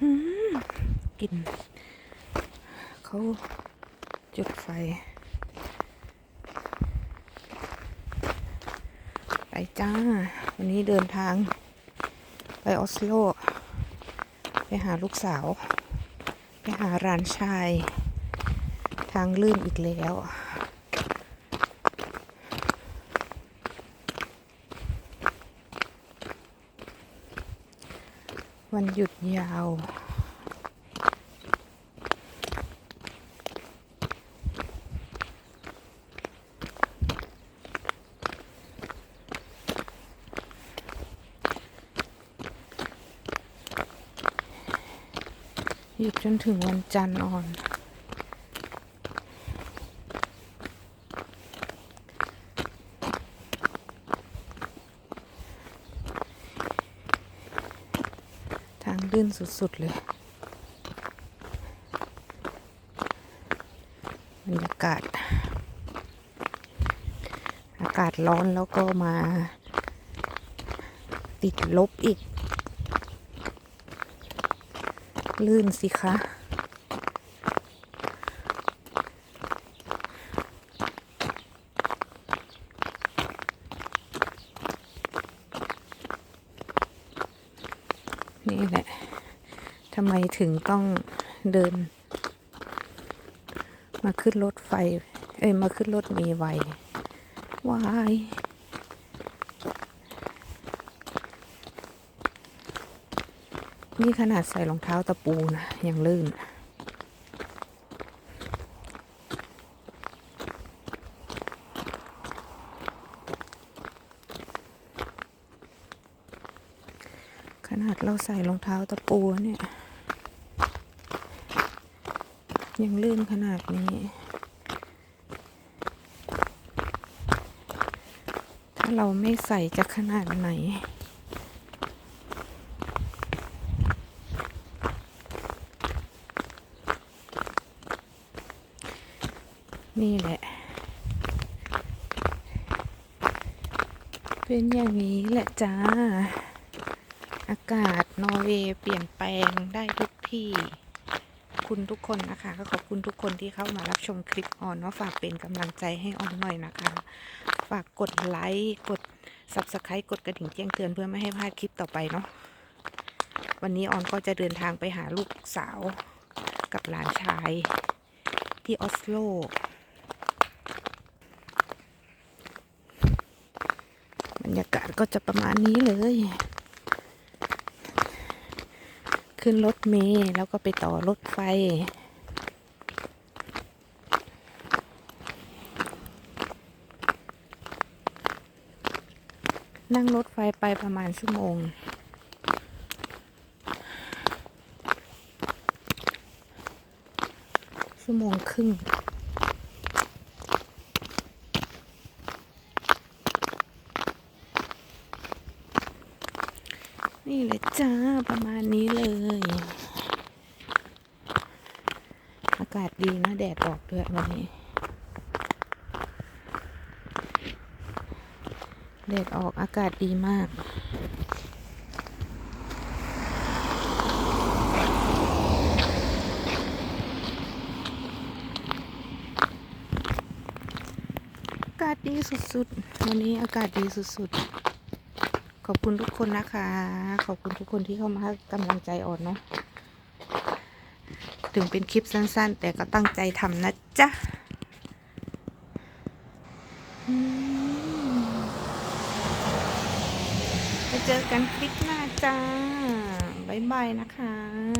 อืมกลิ่นเขาจุดไฟ ไปจ้า วันนี้เดินทาง ไปออสโล ไปหาลูกสาว ไปหาร้านชาย ทางลื่นอีกแล้ว วันหยุดยาว หยุดจนถึงวันจันทร์อ่อน ทางลื่นสุด ๆ เลย บรรยากาศ อากาศร้อนแล้วก็มา ติดลบอีก ลื่นสิคะ นี่แหละทำไมถึงต้องเดิน มาขึ้นรถไฟ เอ้ยมาขึ้นรถเมล์ไววายนี่ขนาดใส่รองเท้าตะปูนะยังลื่น ขนาดเราใส่รองเท้าตะปูเนี่ย ยังลื่นขนาดนี้ ถ้าเราไม่ใส่จะขนาดไหนนี่แหละ เป็นอย่างนี้แหละจ้า อากาศนอร์เวย์เปลี่ยนแปลงได้ทุกที่ คุณทุกคนนะคะก็ขอบคุณทุกคนที่เข้ามารับชมคลิปออนเนาะฝากเป็นกำลังใจให้ออนหน่อยนะคะ ฝากกดไลค์กด subscribe กดกระดิ่งแจ้งเตือนเพื่อไม่ให้พลาดคลิปต่อไปเนาะวันนี้ออนก็จะเดินทางไปหาลูกสาวกับหลานชาย ที่ออสโลบรรยากาศก็จะประมาณนี้เลย ขึ้นรถเมล์แล้วก็ไปต่อรถไฟ นั่งรถไฟไปประมาณชั่วโมง ชั่วโมงครึ่ง นี่เลยจ้าประมาณนี้เลย อากาศดีนะแดดออกด้วยวันนี้ แดดออกอากาศดีมากอากาศดีสุดๆ วันนี้อากาศดีสุดๆ อบคุณทุกคนนะคะ ขอบคุณทุกคนที่เข้ามาให้กำลังใจอ่อนเนาะถึงเป็นคลิปสั้น ๆ แต่ก็ตั้งใจทำนะจ๊ะไปเจอกันคลิปหน้าจ้า บ๊ายบายนะคะ